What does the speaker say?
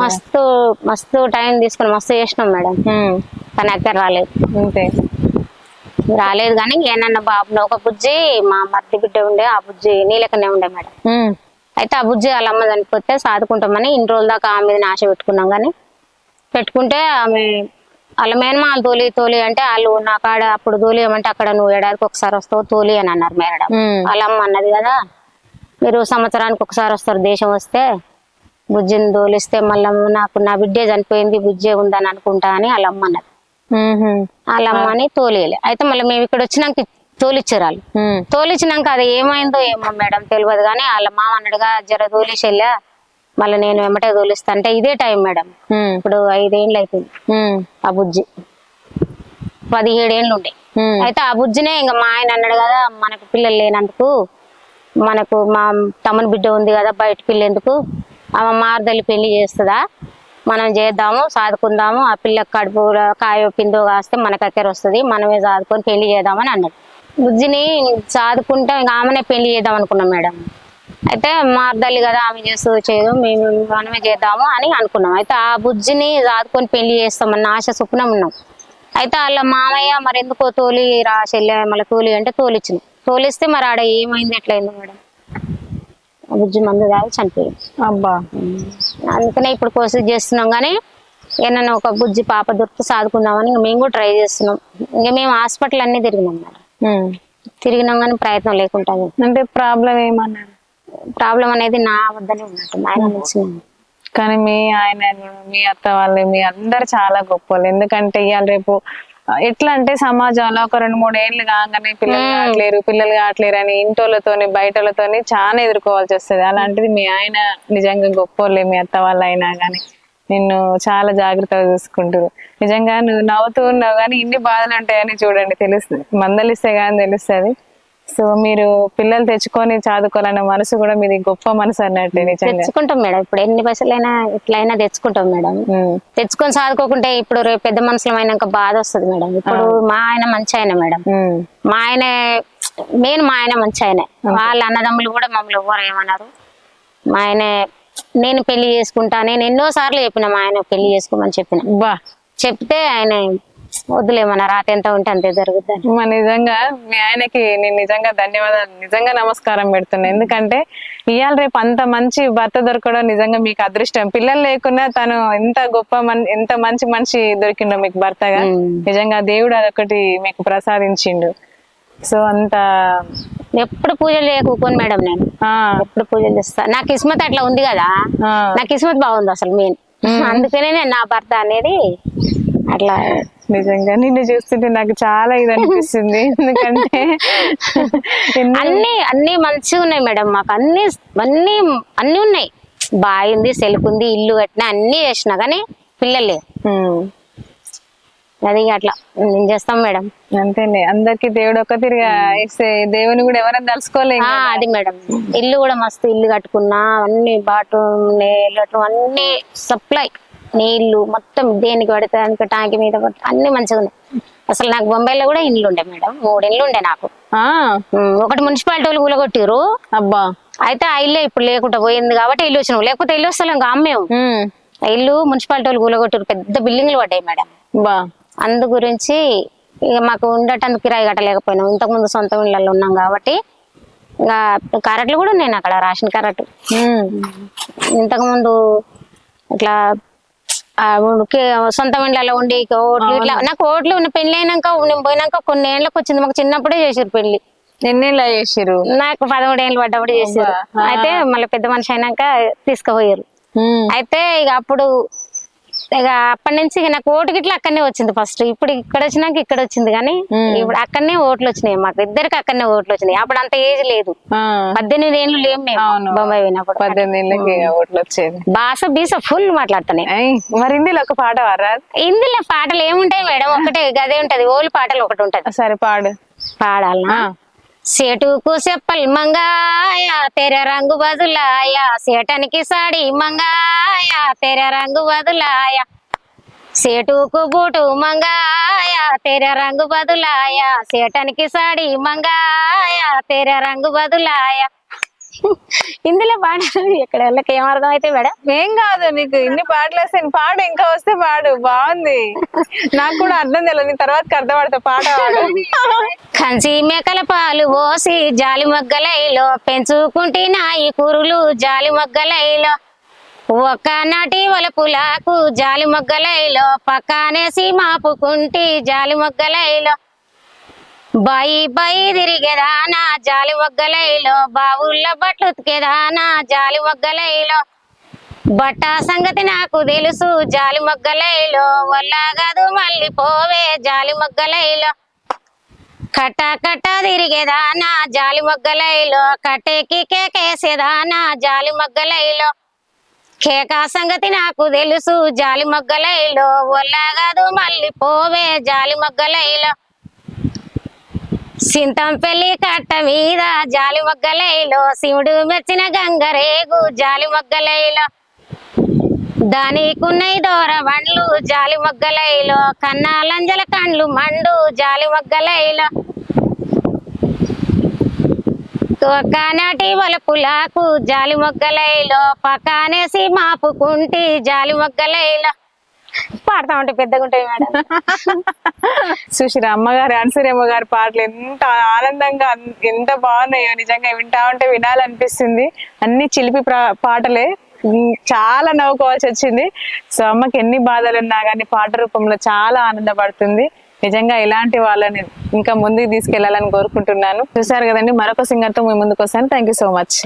మస్తు మస్తు టైం తీసుకుని మస్తు చేసినాం మేడం. కానీ అయితే రాలేదు. రాలేదు కానీ ఏనన్నా బాబు ఒక బుజ్జి మా మర్ది బిడ్డ ఉండే ఆ బుజ్జి నీలకనే ఉండే మేడం. అయితే ఆ బుజ్జి వాళ్ళ అమ్మ చనిపోతే సాదుకుంటామని ఇన్ని రోజుల దాకా ఆమె మీద ఆశ పెట్టుకున్నాం కానీ పెట్టుకుంటే ఆమె వాళ్ళ మేనమాలు తోలి తోలి అంటే వాళ్ళు నా కాడ అప్పుడు తోలి ఏమంటే అక్కడ నువ్వు ఏడాదికి ఒకసారి వస్తావు తోలి అని అన్నారు మేడం. వాళ్ళ అమ్మ అన్నది కదా మీరు సంవత్సరానికి ఒకసారి వస్తారు దేశం వస్తే బుజ్జిని తోలిస్తే మళ్ళీ నాకు నా బిడ్డే చనిపోయింది బుజ్జే ఉందని అనుకుంటా అని వాళ్ళ అమ్మ అన్నది. వాళ్ళ తోలియలే అయితే మళ్ళీ మేము ఇక్కడ వచ్చినాక తోలిచ్చారు వాళ్ళు. తోలిచ్చినాక అది ఏమైందో ఏమో మేడం తెలియదు కానీ వాళ్ళ మామ అన్నట్టుగా జర తోలిచెల్లా మళ్ళీ నేను వెంబటే తోలిస్తా అంటే ఇదే టైం మేడం. ఇప్పుడు ఐదేళ్ళు ఉమ్, ఆ బుజ్జి. పదిహేడేళ్ళు ఉండే. అయితే ఆ బుజ్జినే ఇంకా మా ఆయన అన్నాడు కదా మనకు పిల్లలు లేనందుకు మనకు మా తమ్ముని బిడ్డ ఉంది కదా బయట పిల్ల ఎందుకు? ఆమె మార్దలి పెళ్ళి చేస్తుందా? మనం చేద్దాము సాదుకుందాము ఆ పిల్లకి కడుపు కాయో పిందో కాస్తే మన అక్కర వస్తుంది మనమే సాదుకొని పెళ్ళి చేద్దామని అన్నాడు బుజ్జిని సాదుకుంటే ఇంకా ఆమెనే పెళ్ళి చేద్దాం అనుకున్నాం మేడం. అయితే మార్దల్లి కదా ఆమె చేస్తూ చేయదు మేము మనమే చేద్దాము అని అనుకున్నాం. అయితే ఆ బుజ్జిని సాదుకొని పెళ్ళి చేస్తామన్న ఆశ సుప్నం ఉన్నాం. అయితే వాళ్ళ మామయ్య మరి ఎందుకో తోలి రా చెల్లె మళ్ళీ తోలి అంటే తోలిచ్చిన. తోలిస్తే మరి ఆడ ఏమైంది ఎట్లయింది మేడం? బుజ్జి మందు తాగి చనిపోయింది అబ్బా. అందుకనే ఇప్పుడు కోర్సు చేస్తున్నాం కానీ ఏమన్నా ఒక బుజ్జి పాప దొరికితే సాదుకుందామని మేము కూడా ట్రై చేస్తున్నాం. ఇంకా మేము హాస్పిటల్ అన్నీ తిరిగినాం మేడం. తిరిగినాం కానీ ప్రయత్నం లేకుండా అంటే ప్రాబ్లం ఏమన్నారు? ప్రాబ్లం అనేది నా వద్దనే ఉన్నట్టుంది ఆయన నుంచి కానీ మీ ఆయన మీ అత్త వాళ్ళు మీ అందరు చాలా గొప్పలు ఎందుకంటే ఇవాళ రేపు ఎట్లా అంటే సమాజంలో ఒక రెండు మూడు ఏళ్ళు కాగానే పిల్లలు కావట్లేరు పిల్లలు కావట్లేరు అని ఇంటోళ్ళతోని బయటలతోని చాలా ఎదుర్కోవాల్సి వస్తుంది. అలాంటిది మీ ఆయన నిజంగా గొప్పోళ్ళే మీ అత్త వాళ్ళు అయినా కానీ నిన్ను చాలా జాగ్రత్తగా చూసుకుంటారు. నిజంగా నువ్వు నవ్వుతూ ఉన్నావు కానీ ఇన్ని బాధలు ఉంటాయని చూడండి తెలుస్తుంది. మందలిస్తే కానీ తెలుస్తుంది. సో మీరు పిల్లలు తెచ్చుకొని చదువుకోవాలన్న మనసు కూడా మీది గొప్ప మనసు అన్నట్టు తెచ్చుకుంటాం మేడం. ఇప్పుడు ఎన్ని పైసలైనా ఎట్లయినా తెచ్చుకుంటాం మేడం. తెచ్చుకొని చదువుకోకుంటే ఇప్పుడు రేపు పెద్ద మనుషులం అయినాక బాధ వస్తుంది మేడం. ఇప్పుడు మా ఆయన మంచి ఆయన మేడం. మా ఆయన నేను మా ఆయన మంచి ఆయన. వాళ్ళ అన్నదమ్ములు కూడా మమ్మల్ని ఎవరు ఏమన్నారు మా ఆయన నేను పెళ్ళి చేసుకుంటా నేను ఎన్నో సార్లు చెప్పిన మా ఆయన పెళ్ళి చేసుకోమని చెప్పిన. చెప్తే ఆయన వద్దులేమన్నా రాత ఎంత ఉంటే అంతే జరుగుతుంది. మా నిజంగా మీ ఆయనకి నేను నిజంగా ధన్యవాదాలు నిజంగా నమస్కారం పెడుతున్నా. ఎందుకంటే ఇవాళ రేపు అంత మంచి భర్త దొరకడం నిజంగా మీకు అదృష్టం. పిల్లలు లేకున్నా తను ఎంత గొప్ప మన్ ఎంత మంచి మనిషి దొరికిండో మీకు భర్తగా. నిజంగా దేవుడు అదొకటి మీకు ప్రసాదించిండు. సో అంత ఎప్పుడు పూజలు చేయకపోను మేడం నేను. ఎప్పుడు పూజలు చేస్తా. నా కిస్మత్ అట్లా ఉంది కదా నా కిస్మత్ బాగుంది అసలు మెయిన్. అందుకనే నేను నా భర్త అనేది అట్లా నిజంగా నిన్ను చూస్తుంటే నాకు చాలా ఇది అనిపిస్తుంది. ఎందుకంటే అన్ని అన్ని మంచిగా ఉన్నాయి మేడం మాకు. అన్ని అన్ని అన్ని ఉన్నాయి. బావి ఉంది సెలుకు ఉంది ఇల్లు కట్టిన అన్ని చేసిన కానీ పిల్లలు. అది అట్లా. ఏం చేస్తాం మేడం? అంతేలే. అందరికి దేవుడు ఒక్క తిరిగా దేవుని కూడా ఎవరైనా తలుసుకోలేం ఆ అది మేడం. ఇల్లు కూడా మస్తు ఇల్లు కట్టుకున్నా అన్ని బాత్రూమ్ నీళ్ళటు అన్ని సప్లై. నీళ్ళు మొత్తం దేనికి పడితే దానికి ట్యాంక్ మీద పడితే అన్ని మంచిగా ఉన్నాయి. అసలు నాకు బొంబాయిలో కూడా ఇండ్లు ఉండే మేడం. మూడు ఇండ్లు ఉండే నాకు. ఒకటి మున్సిపాలిటీ వాళ్ళు కూలగొట్టిరు అబ్బా. అయితే ఆ ఇల్లే ఇప్పుడు లేకుండా పోయింది కాబట్టి ఇల్లు వచ్చినాం. లేకపోతే ఇల్లు వస్తలేం ఇంకా అమ్మేం. ఉమ్. ఆ ఇల్లు మున్సిపాలిటీ వాళ్ళు కూలగొట్టిరు పెద్ద బిల్డింగ్లు పడ్డాయి మేడం. బా అందు గురించి ఇక మాకు ఉండటానికి కిరాయి కట్టలేకపోయినాం. ఇంతకుముందు సొంత ఇళ్ళల్లో ఉన్నాం కాబట్టి ఇంకా కరెంట్లు కూడా నేను అక్కడ రాషన్ కరెంట్. ఇంతకుముందు ఇట్లా సొంత ఇళ్ళలో ఉండి ఓట్లు ఇట్లా నాకు ఓట్లు ఉన్న పెళ్ళి అయినాక నేను పోయినాక కొన్ని ఏళ్ళకి వచ్చింది. మాకు చిన్నప్పుడే చేసారు పెళ్ళి ఎన్నేళ్ళ చేసిర్రు? నాకు పదమూడు ఏళ్ళు పడ్డప్పుడు చేసారు. అయితే మళ్ళీ పెద్ద మనిషి అయినాక తీసుకుపోయారు. అయితే ఇక అప్పుడు ఇక అప్పటి నుంచి నాకు ఓటు గిట్ల అక్కడనే వచ్చింది ఫస్ట్ ఇప్పుడు ఇక్కడ వచ్చినాక ఇక్కడ వచ్చింది కానీ. ఇప్పుడు అక్కడనే ఓట్లు వచ్చినాయి మాకు. ఇద్దరికి అక్కడనే ఓట్లు వచ్చినాయి. అప్పుడు అంత ఏజ్ లేదు. పద్దెనిమిది ఏళ్ళు లేము మేము. బొంబాయి పోయినప్పుడు. పద్దెనిమిది ఓట్లు వచ్చేది. భాష బీస ఫుల్ మాట్లాడుతున్నాయి. మరి హిందీలో ఒక పాట ఇందులో పాటలు ఏముంటాయి మేడం? ఒకటే గదే ఉంటది. ఓళ్ళు పాటలు ఒకటి ఉంటది. సరే పాడు. పాడాలనా. సేటుకు చెప్పల్ మంగాయ తెర రంగు బదులాయ. సేటనికి సాడి మంగాయ తెర రంగు బదులాయ సేటుకు బూటు మంగాయ తెర రంగు బదులాయ సేటనికి సాడి మంగాయ తెర రంగు బదులాయ ఇందులో పాడాలి ఇక్కడ వాళ్ళకి ఏం అర్థం అయితే మేడం? ఏం కాదు నీకు ఇన్ని పాటలు వస్తే పాడు ఇంకా వస్తే పాడు బాగుంది. నాకు కూడా అర్థం తెలియదు నీ తర్వాత అర్థం పడతా పాట పాడు కంచి మేకల పాలు పోసి జాలి మొగ్గలైలో పెంచుకుంటే నాయి కూరులు జాలి మొగ్గలైలో. ఒక్కనాటి వలపులకు జాలి మొగ్గలైలో పక్కనేసి మాపుకుంటి జాలి మొగ్గలైలో. బాయి బాయి తిరిగేదానా జాలి మొగ్గలైలో. బావుల్లో బట్లు ఉతికేదానా జాలి మొగ్గలైలో. బట్ట సంగతి నాకు తెలుసు జాలి మొగ్గలైలో. వల్లగదు మళ్ళీ పోవే జాలి మొగ్గలైలో. కట్ట కట్ట తిరిగేదానా జాలి మొగ్గలైలో. కట్టెకి కేకేసేదానా జాలి మొగ్గలైలో. కేక సంగతి నాకు తెలుసు జాలి మొగ్గలైలో ఒళ్ళగదు మళ్ళీ పోవే జాలి మొగ్గలైలో. సింతం పెళ్ళి కట్ట మీద జాలి మొగ్గలైలో శివుడు మెచ్చిన గంగరేగు జాలి మొగ్గలైలో. దానికున్నై దోర బండ్లు జాలి మొగ్గలైలో కన్నాలంజల కండ్లు మండు జాలి మొగ్గలైలో. ఒక్కనాటి వలపులకు జాలి మొగ్గలైలో పక్కనేసి మాపుకుంటి జాలి మొగ్గలైలో. పాడతా ఉంటే పెద్దగా ఉంటాయి మేడం. సుశీర అమ్మగారు అన్సూరమ్మ గారి పాటలు ఎంత ఆనందంగా ఎంత బాగున్నాయో నిజంగా వింటా ఉంటే వినాలనిపిస్తుంది. అన్ని చిలిపి పాటలే. చాలా నవ్వుకోవాల్సి వచ్చింది. సో అమ్మకి ఎన్ని బాధలు ఉన్నా కానీ పాట రూపంలో చాలా ఆనందపడుతుంది. నిజంగా ఇలాంటి వాళ్ళని ఇంకా ముందుకు తీసుకెళ్ళాలని కోరుకుంటున్నాను. చూసారు కదండి మరొక సింగర్తో మీ ముందుకు వస్తాను. Thank you so much